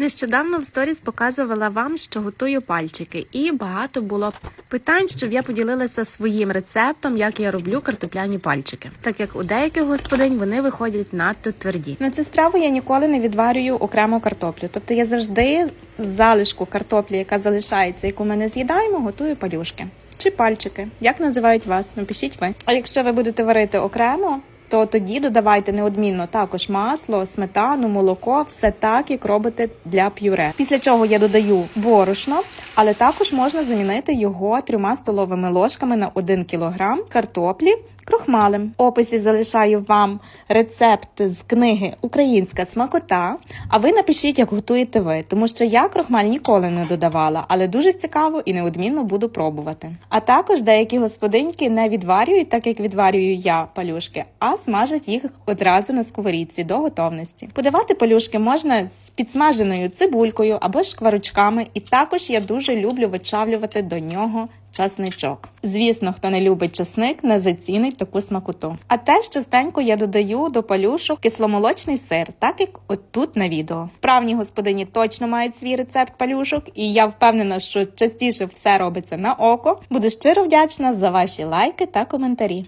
Нещодавно в сторіс показувала вам, що готую пальчики, і багато було питань, щоб я поділилася своїм рецептом, як я роблю картопляні пальчики, так як у деяких господинь вони виходять надто тверді. На цю страву я ніколи не відварюю окремо картоплю. Тобто я завжди з залишку картоплі, яка залишається, яку ми не з'їдаємо, готую палюшки чи пальчики. Як називають вас? Напишіть ви. А якщо ви будете варити окремо, то тоді додавайте неодмінно також масло, сметану, молоко, все так, як робите для пюре. Після чого я додаю борошно, але також можна замінити його трьома столовими ложками на 1 кг картоплі. Крохмалем. В описі залишаю вам рецепт з книги Українська смакота. А ви напишіть, як готуєте ви, тому що я крохмаль ніколи не додавала, але дуже цікаво і неодмінно буду пробувати. А також деякі господиньки не відварюють, так як відварюю я палюшки, а смажать їх одразу на сковорідці до готовності. Подавати палюшки можна з підсмаженою цибулькою або шкварочками, і також я дуже люблю вичавлювати до нього часничок. Звісно, хто не любить часник, не зацінить таку смакоту. А теж частенько я додаю до палюшок кисломолочний сир, так як от тут на відео. Вправні господині точно мають свій рецепт палюшок, і я впевнена, що частіше все робиться на око. Буду щиро вдячна за ваші лайки та коментарі.